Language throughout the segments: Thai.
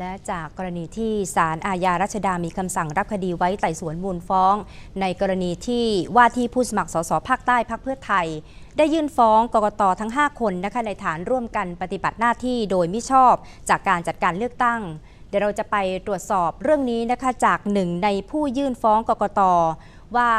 และจากกรณีที่ศาลอาญารัชดามีคำสั่งรับคดีไว้ไต่สวนมูลฟ้อง ในกรณีที่ว่าที่ผู้สมัครสสภาคใต้พักเพื่อไทย ได้ยื่นฟ้องกกตทั้ง 5 คนนะคะในฐานร่วมกันปฏิบัติหน้าที่โดยมิชอบจากการจัดการเลือกตั้ง เดี๋ยวเราจะไปตรวจสอบเรื่องนี้นะคะจากหนึ่งในผู้ยื่นฟ้องกกตว่า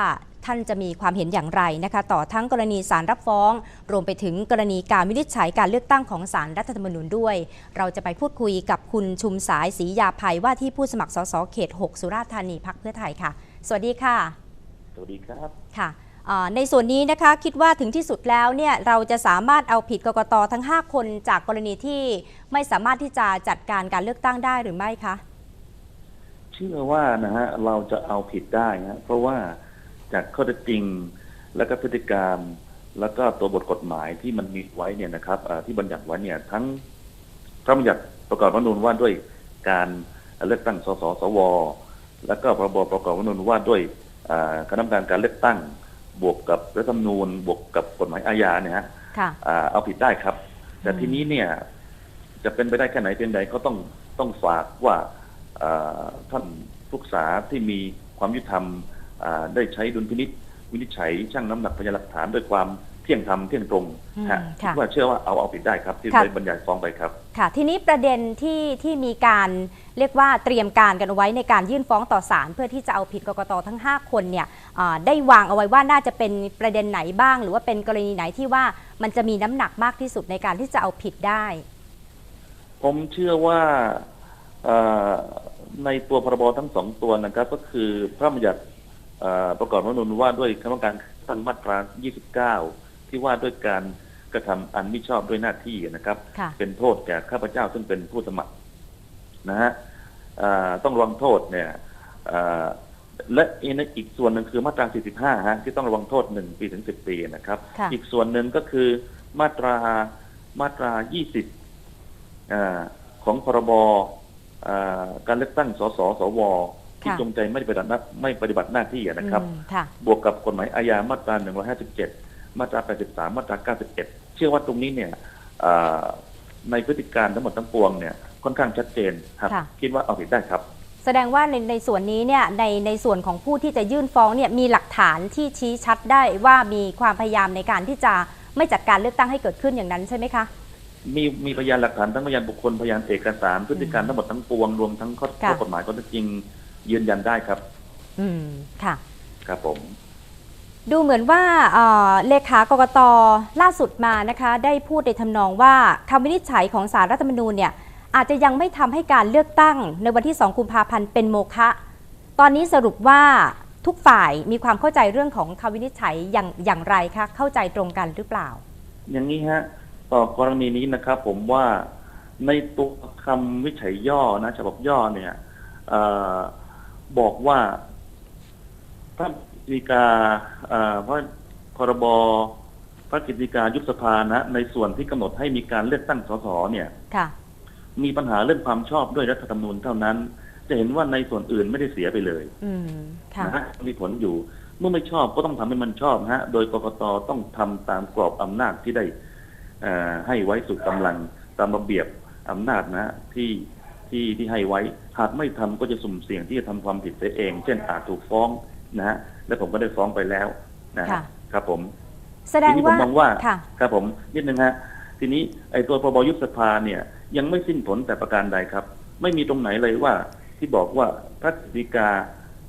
ท่านจะมีความเห็นอย่างไรนะคะ ต่อทั้งกรณีสารรับฟ้อง รวมไปถึงกรณีการวินิจฉัยการเลือกตั้งของสารรัฐธรรมนูญด้วย เราจะไปพูดคุยกับคุณชุมสายศรียาภัยว่าที่ผู้สมัครสสเขต 6 สุราษฎร์ธานีพักเพื่อไทยค่ะ สวัสดีค่ะ สวัสดีครับค่ะอ่าในส่วนนี้นะคะคิดว่าถึงที่สุดแล้วเนี่ยเราจะสามารถเอาผิดกกตทั้ง 5 คนจากกรณีที่ไม่สามารถที่จะจัดการการเลือกตั้งได้หรือไม่คะเชื่อว่านะฮะเราจะเอาผิดได้นะเพราะว่า จากข้อเท็จจริง และก็พฤติกรรมแล้วก็ตัวบทกฎหมายที่มันมีไว้เนี่ยนะครับเอ่อที่บัญญัติไว้เนี่ยทั้งพระบัญญัติประกอบรัฐธรรมนูญว่าด้วยการเลือกตั้งสสสว แล้วก็พรบประกอบรัฐธรรมนูญว่าด้วยอ่าคณะกรรมการการเลือกตั้ง บวกกับรัฐธรรมนูญ บวกกับกฎหมายอาญาเนี่ยฮะค่ะอ่าเอาผิดได้ครับ แต่อืมทีนี้เนี่ย จะเป็นไปได้แค่ไหนเพียงใดก็ต้องต้องฝากว่าอ่าท่านผู้ศึกษาที่มีความยุติธรรมอ่า ได้ใช้ดุลพินิจวินิจฉัยช่างน้ำหนักพยานหลักฐานด้วยความเที่ยงธรรมเที่ยงตรงอืมฮะค่ะคิดว่าเชื่อว่าเอาเอาผิดได้ครับที่ค่ะได้บรรยายฟ้องไปครับ ค่ะ ทีนี้ประเด็นที่ที่มีการเรียกว่าเตรียมการกันเอาไว้ในการยื่นฟ้องต่อศาลเพื่อที่จะเอาผิดกกตทั้ง 5 คนเนี่ยอ่าได้วางเอาไว้ว่าน่าจะเป็นประเด็นไหนบ้าง หรือว่าเป็นกรณีไหนที่ว่ามันจะมีน้ำหนักมากที่สุดในการที่จะเอาผิดได้ ผมเชื่อว่าเอ่อในตัวพรบทั้งสองตัวนะครับก็คือพระบัญญัติเอ่อ ประกอบรัฐธรรมนูญว่าด้วยคณะกรรมการตั้งมาตรา 29 ที่ว่าด้วยการกระทำอันมิชอบด้วยหน้าที่นะครับ ค่ะ เป็นโทษแก่ข้าพเจ้าซึ่งเป็นผู้สมัครนะฮะอ่าต้องระวังโทษเนี่ยอ่าและอีกส่วนหนึ่งคือมาตรา 45 ฮะที่ต้องระวังโทษ 1 ปีถึง 10 ปีนะครับ ค่ะ อีกส่วนหนึ่งก็คือมาตรามาตรา 20อ่าของพรบอ่าการเลือกตั้งสสสว ที่ค่ะจงใจไม่ปฏิบัติหน้าไม่ปฏิบัติหน้าที่อะนะครับอืมค่ะบวกกับกฎหมายอาญามาตรา 157 มาตรา 83 มาตรา 91 เชื่อว่าตรงนี้เนี่ยอ่าในพฤติการทั้งหมดทั้งปวงเนี่ยค่อนข้างชัดเจนครับค่ะคิดว่าเอาผิดได้ครับ แสดงว่าในในส่วนนี้เนี่ยในในส่วนของผู้ที่จะยื่นฟ้องเนี่ยมีหลักฐานที่ชี้ชัดได้ว่ามีความพยายามในการที่จะไม่จัดการเลือกตั้งให้เกิดขึ้นอย่างนั้นใช่ไหมคะมีมีพยานหลักฐานทั้งพยานบุคคลพยานเอกสารพฤติการทั้งหมดทั้งปวงรวมทั้งข้อค่ะข้อกฎหมายข้อเท็จจริง ยืนยันได้ครับ อืมค่ะ ครับผม ดูเหมือนว่าเอ่อเลขากกตล่าสุดมานะคะ ได้พูดในทำนองว่าคำวินิจฉัยของสารรัฐธรรมนูญเนี่ย อาจจะยังไม่ทำให้การเลือกตั้ง ในวันที่ 2 กุมภาพันธ์เป็นโมฆะตอนนี้สรุปว่าทุกฝ่ายมีความเข้าใจเรื่องของคำวินิจฉัยอย่างอย่างไรคะเข้าใจตรงกันหรือเปล่า อย่างนี้ฮะ ต่อกรณีนี้นะครับ ผมว่าในตัวคำวิจัยย่อนะฉบับย่อเนี่ยเออ บอกว่าพระกฤษฎีกาเอ่อพระพรบพระกฤษฎีกายุบสภานะ ในส่วนที่กำหนดให้มีการเลือกตั้งสสเนี่ยค่ะมีปัญหาเรื่องความชอบด้วยรัฐธรรมนูญเท่านั้น จะเห็นว่าในส่วนอื่นไม่ได้เสียไปเลยอืมค่ะนะฮะมีผลอยู่เมื่อไม่ชอบก็ต้องทำให้มันชอบฮะ โดยกกตต้องทำตามกรอบอำนาจที่ได้เอ่อให้ไว้สุดกำลังตามระเบียบอำนาจนะฮะที่ ที่ที่ให้ไว้ หากไม่ทำก็จะสุ่มเสี่ยงที่จะทำความผิดเสียเอง เช่นอาจถูกฟ้องนะฮะและผมก็ได้ฟ้องไปแล้วนะฮะค่ะครับผมแสดงทีนี้ผมว่ามองว่าค่ะครับผมนิดนึงฮะทีนี้ไอ้ตัวพรบยุบสภาเนี่ย ยังไม่สิ้นผลแต่ประการใดครับ ไม่มีตรงไหนเลยว่า ที่บอกว่าพระกฤษฎีกา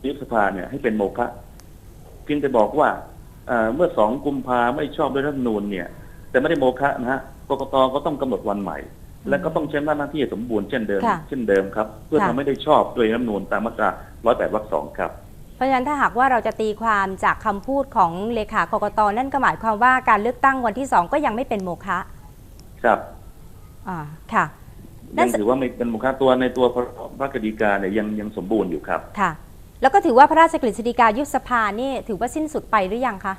ยุบสภาเนี่ยให้เป็นโมฆะเพียงแต่บอกว่าเอ่อเมื่อสองกุมภาไม่ชอบด้วยรัฐธรรมนูญเนี่ย แต่ไม่ได้โมฆะนะฮะกกตก็ต้องกำหนดวันใหม่ และก็ต้องใช้หน้าที่ให้สมบูรณ์เช่นเดิมค่ะเช่นเดิมครับ เพื่อค่ะทำให้ได้ชอบด้วยรัฐธรรมนูญตามมาตรา 108 วรรคสองครับ เพราะฉะนั้นถ้าหากว่าเราจะตีความจากคำพูดของเลขากกตนั่นก็หมายความว่าการเลือกตั้งวันที่ 2 ก็ยังไม่เป็นโมฆะครับอ่าค่ะ นั่ยันงถือว่าไม่เป็นโมฆะตัวในตัวพระพระกฤษฎีกาเนี่ยยังยังสมบูรณ์อยู่ครับ ค่ะ แล้วก็ถือว่าพระราชกฤษฎีกายุบสภานี่ถือว่าสิ้นสุดไปหรือยังคะ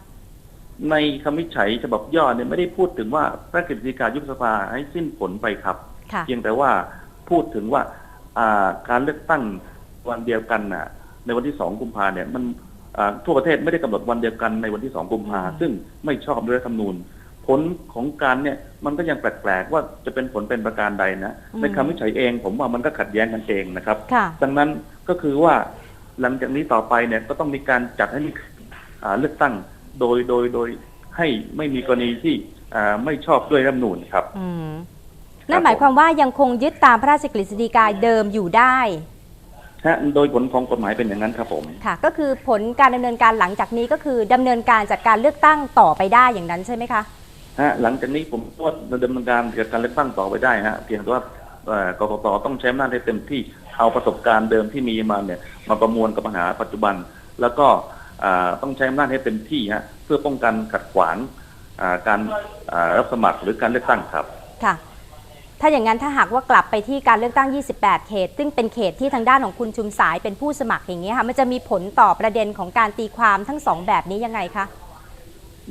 ในคำวิจัยฉบับย่อเนี่ยไม่ได้พูดถึงว่าพระกฤษฎีกายุบสภาให้สิ้นผลไปครับ ค่ะ เพียงแต่ว่าพูดถึงว่าอ่าการเลือกตั้งวันเดียวกันน่ะ ในวันที่สองกุมภาเนี่ยมันอ่าทั่วประเทศไม่ได้กำหนดวันเดียวกันในวันที่สองกุมภาอืม ซึ่งไม่ชอบด้วยรัฐธรรมนูญผผลของการเนี่ยมันก็ยังแปลกๆว่าจะเป็นผลเป็นประการใดนะอืมในคำวิจัยเองผมว่ามันก็ขัดแย้งกันเองนะครับ ค่ะ ดังนั้นก็คือว่าหลังจากนี้ต่อไปเนี่ยก็ต้องมีการจัดให้มีอ่าเลือกตั้ง โดยโดยโดยให้ไม่มีกรณีที่อ่าไม่ชอบด้วยรัฐธรรมนูญครับอืมนั่นหมายความว่ายังคงยึดตามพระราชกฤษฎีกาเดิมอยู่ได้ฮะโดยผลของกฎหมายเป็นอย่างนั้นครับผมค่ะ ก็คือผลการดำเนินการหลังจากนี้ก็คือดำเนินการจัดการเลือกตั้งต่อไปได้อย่างนั้นใช่ไหมคะฮะหลังจากนี้ผมว่าดำเนินการเกี่ยวกับการเลือกตั้งต่อไปได้ฮะเพียงแต่ว่าเอ่อกกตต้องใช้อำนาจให้เต็มที่เอาประสบการณ์เดิมที่มีมาเนี่ยมาประมวลกับปัญหาปัจจุบัน แล้วก็อ่า ต้องใช้อำนาจให้เต็มที่ฮะเพื่อป้องกันขัดขวางอ่าการอ่ารับสมัครหรือการเลือกตั้งครับค่ะถ้าอย่างนั้นถ้าหากว่ากลับไปที่การเลือกตั้ง 28 เขต ซึ่งเป็นเขตที่ทางด้านของคุณชุมสายเป็นผู้สมัครอย่างนี้ยค่ะ มันจะมีผลต่อประเด็นของการตีความทั้งสองแบบนี้ยังไงคะ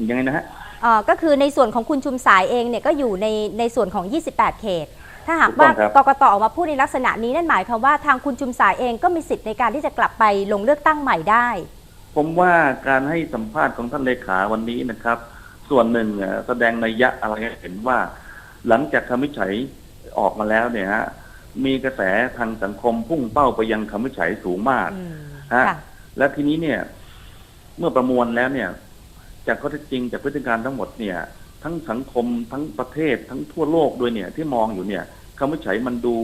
ยังไงนะฮะเอ่อก็คือในส่วนของคุณชุมสายเองเนี่ยก็อยู่ในในส่วนของ 28 เขต ถ้าหากว่าถูกต้องครับกกตออกมาพูดในลักษณะนี้นั่นหมายความว่าทางคุณชุมสายเองก็มีสิทธิ์ในการที่จะกลับไปลงเลือกตั้งใหม่ได้ ผมว่าการให้สัมภาษณ์ของท่านเลขาวันนี้นะครับ ส่วนหนึ่งเอ่อแสดงนัยยะอะไรให้เห็นว่า หลังจากคำวิจัยออกมาแล้วเนี่ยฮะมีกระแสทางสังคมพุ่งเป้าไปยังคำวิจัยสูงมากอืมฮะค่ะและทีนี้เนี่ย เมื่อประมวลแล้วเนี่ย จากข้อเท็จจริงจากพฤติการทั้งหมดเนี่ย ทั้งสังคมทั้งประเทศทั้งทั่วโลกด้วยเนี่ย ที่มองอยู่เนี่ยคำวิจัยมันดู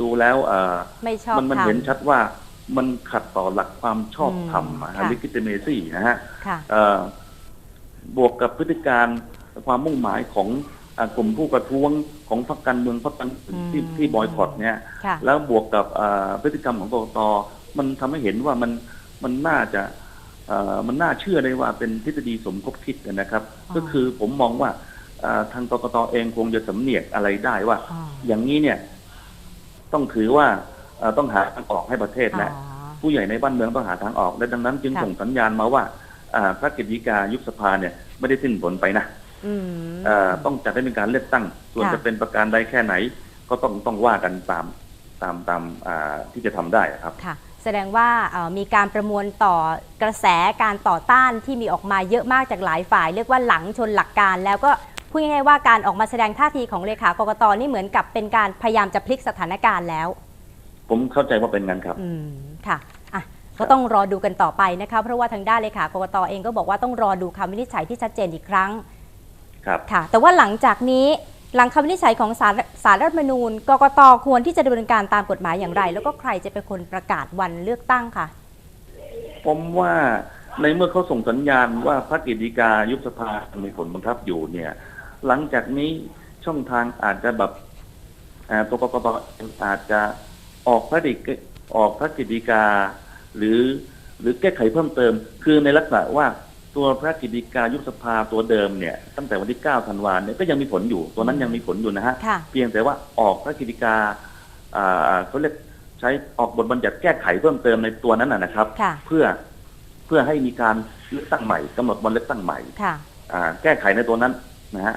ดูแล้วเอ่อไม่ชอบมันมันทเห็นชัดว่า มันขัดต่อหลักความชอบธรรมอืมอะค่ะลิกิเตเมซี่นะฮะำค่ะเอ่อบวกกับพฤติการความมุ่งหมายของอ่ากลุ่มผู้ประท้วงของพรรคการเมืองพรรคการเมืองที่อืมที่บอยคอตเนี่ยค่ะแล้วบวกกับอ่าพฤติกรรมของกรกตมันทำให้เห็นว่ามันมันน่าจะเอ่อมันน่าเชื่อได้ว่าเป็นทฤษฎีสมคบคิดนะครับอ๋อก็คือผมมองว่าอ่าทางกรกตเองคงจะสำเนียกอะไรได้ว่าอ๋ออย่างนี้เนี่ย ต้องถือว่าเอ่อ ต้องหาทางออกให้ประเทศและอ๋อผู้ใหญ่ในบ้านเมืองต้องหาทางออก และดังนั้นจึงค่ะส่งสัญญาณมาว่าอ่าพระกฤษฎีกายุบสภาเนี่ยไม่ได้สิ้นผลไปนะอืมเอ่อต้องจัดให้เป็นการเลือกตั้ง ส่วนค่ะจะเป็นประการใดแค่ไหน ก็ต้องต้องว่ากันตามตามตามอ่าที่จะทำได้ครับค่ะ แสดงว่าเอ่อมีการประมวลต่อกระแสการต่อต้านที่มีออกมาเยอะมากจากหลายฝ่าย เรียกว่าหลังชนหลักการแล้วก็พูดง่ายๆว่าการออกมาแสดงท่าทีของเลขากกตนี่เหมือนกับเป็นการพยายามจะพลิกสถานการณ์แล้ว ผมเข้าใจว่าเป็นงั้นครับ อืมค่ะอะ ก็ต้องรอดูกันต่อไปนะคะ เพราะว่าทางด้านเลขากกตเองก็บอกว่าต้องรอดูคำวินิจฉัยที่ชัดเจนอีกครั้ง ครับ ค่ะ แต่ว่าหลังจากนี้หลังคำวินิจฉัยของศาลศาลรัฐธรรมนูญกกตควรที่จะดำเนินการตามกฎหมายอย่างไร แล้วก็ใครจะเป็นคนประกาศวันเลือกตั้งค่ะ ผมว่าในเมื่อเขาส่งสัญญาณว่าพระกฤษฎีกายุบสภามีผลบังคับอยู่เนี่ย หลังจากนี้ช่องทางอาจจะแบบอ่าตัวกกตอาจจะ ออกพระดิกออกพระกฤษฎีกา หรือหรือแก้ไขเพิ่มเติม คือในลักษณะว่าตัวพระกฤษฎีกายุบสภาตัวเดิมเนี่ยตั้งแต่วันที่ 9 ธันวาเนี่ยก็ยังมีผลอยู่ ตัวนั้นยังมีผลอยู่นะฮะค่ะเพียงแต่ว่าออกพระกฤษฎีกาอ่าเขาเรียกใช้ออกบทบัญญัติแก้ไขเพิ่มเติมในตัวนั้นนะนะครับค่ะเพื่อเพื่อให้มีการเลือกตั้งใหม่กำหนดวันเลือกตั้งใหม่ค่ะอ่าแก้ไขในตัวนั้นนะฮะ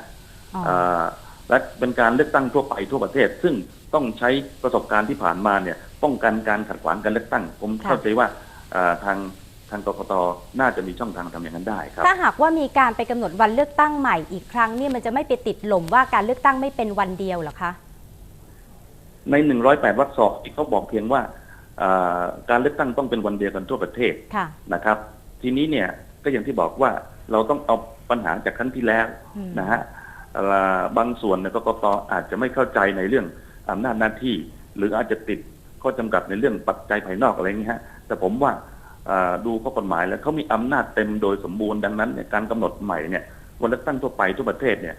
อ๋ออ่าและเป็นการเลือกตั้งทั่วไปทั่วประเทศ ซึ่ง ต้องใช้ประสบการณ์ที่ผ่านมาเนี่ยป้องกันการขัดขวางการเลือกตั้ง ผมเข้าใจว่าอ่าทางทางกกตน่าจะมีช่องทางทำอย่างนั้นได้ครับ ถ้าหากว่ามีการไปกำหนดวันเลือกตั้งใหม่อีกครั้งเนี่ยมันจะไม่ไปติดหล่มว่าการเลือกตั้งไม่เป็นวันเดียวเหรอคะ ใน108วรรคสองที่เขาบอกเพียงว่าอ่าการเลือกตั้งต้องเป็นวันเดียวกันทั่วประเทศค่ะนะครับ ทีนี้เนี่ยก็อย่างที่บอกว่าเราต้องเอาปัญหาจากครั้งที่แล้วอืมนะฮะอ่าบางส่วนเนี่ยกกตอาจจะไม่เข้าใจในเรื่อง อำนาจหน้าที่ หรืออาจจะติดข้อจำกัดในเรื่องปัจจัยภายนอกอะไรอย่างนี้ยฮะแต่ผมว่าอ่าดูข้อกฎหมายแล้วเขามีอำนาจเต็มโดยสมบูรณ์ดังนั้นเนี่ยการกำหนดใหม่เนี่ยวันเลือกตั้งทั่วไปทั่วประเทศเนี่ย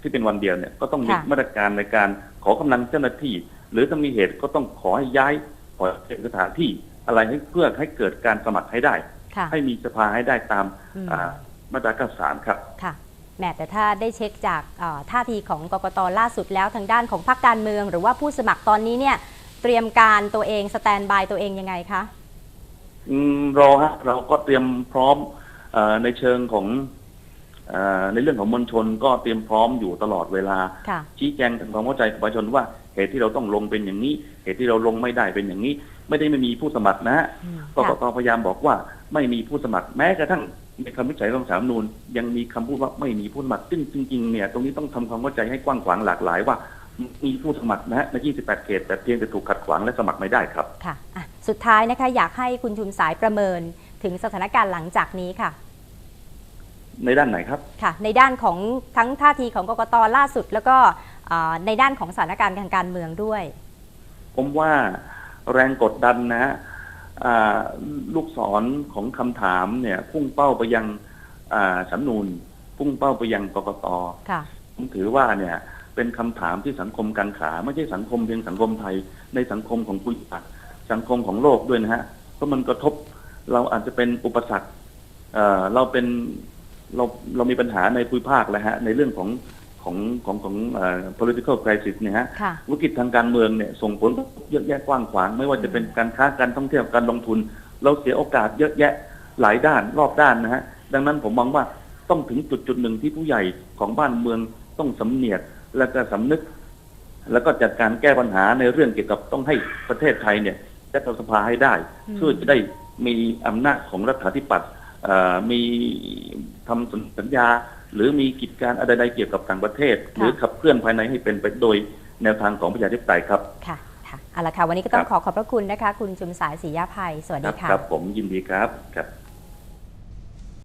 ที่เป็นวันเดียวเนี่ยก็ต้องมีค่ะมาตรการในการขอกำลังเจ้าหน้าที่ หรือถ้ามีเหตุก็ต้องขอให้ย้ายขอเปลี่ยนสถานที่อะไรให้เพื่อให้เกิดการสมัครให้ได้ค่ะให้มีสภาให้ได้ตามอืมอ่ามาตรา93ครับค่ะ แหมแต่ถ้าได้เช็คจากเอ่อท่าทีของกกตล่าสุดแล้วทางด้านของพรรคการเมือง หรือว่าผู้สมัครตอนนี้เนี่ยเตรียมการตัวเองสแตนบายตัวเองยังไงคะอืมรอฮะเราก็เตรียมพร้อมเออในเชิงของเออในเรื่องของมวลชนก็เตรียมพร้อมอยู่ตลอดเวลาค่ะชี้แจงทำความเข้าใจกับประชาชนว่าเหตุที่เราต้องลงเป็นอย่างนี้ เหตุที่เราลงไม่ได้เป็นอย่างนี้ ไม่ได้ไม่มีผู้สมัครนะฮะอืมกกตพยายามบอกว่าไม่มีผู้สมัครแม้กระทั่ง ในคำวิจัยของสามนูนยังมีคำพูดว่าไม่มีผู้สมัครซึ่งจริงๆเนี่ยตรงนี้ต้องทำความเข้าใจให้กว้างขวางหลากหลายว่ามีผู้สมัครนะฮะใน 28 เขต แต่เพียงแต่ถูกขัดขวางและสมัครไม่ได้ครับค่ะอะสุดท้ายนะคะอยากให้คุณชุมสายประเมินถึงสถานการณ์หลังจากนี้ค่ะ ในด้านไหนครับ ค่ะ ในด้านของทั้งท่าทีของกกตล่าสุด แล้วก็อ่าในด้านของสถานการณ์ทางการเมืองด้วย ผมว่าแรงกดดันนะฮะอ่า ลูกศรของคำถามเนี่ย พุ่งเป้าไปยังอ่าสำนูนพุ่งเป้าไปยังกกตค่ะผมถือว่าเนี่ยเป็นคำถามที่สังคมการขา ไม่ใช่สังคมเพียงสังคมไทยในสังคมของผู้ใหญ่สังคมของโลกด้วยนะฮะเพราะมันกระทบเราอาจจะเป็นอุปสรรคเอ่อเราเป็นเราเรามีปัญหาในภูมิภาคแล้วฮะในเรื่องของ ของของของเอ่อ political crisis เนี่ยฮะค่ะวิกฤตทางการเมืองเนี่ยส่งผลเยอะแยะกว้างขวาง ไม่ว่าจะเป็นการค้าการท่องเที่ยวการลงทุน เราเสียโอกาสเยอะแยะหลายด้านรอบด้านนะฮะดังนั้นผมมองว่าต้องถึงจุดจุดหนึ่งที่ผู้ใหญ่ของบ้านเมืองต้องสำเนียกและก็สำนึก แล้วก็จัดการแก้ปัญหาในเรื่องเกี่ยวกับต้องให้ประเทศไทยเนี่ยจัดสภาให้ได้อืมเพื่อจะได้มีอำนาจของรัฐาธิปัตย์เอ่อ มีทำสัญญา หรือมีกิจการอะไรใดเกี่ยวกับต่างประเทศ หรือขับเคลื่อนภายในให้เป็นไปโดยแนวทางของประชาธิปไตยครับค่ะค่ะเอาละค่ะวันนี้ก็ต้องครับขอขอบพระคุณนะคะ คุณชุมสายศรียาภัยสวัสครัดีบค่ะครับผมยินดีครับครับ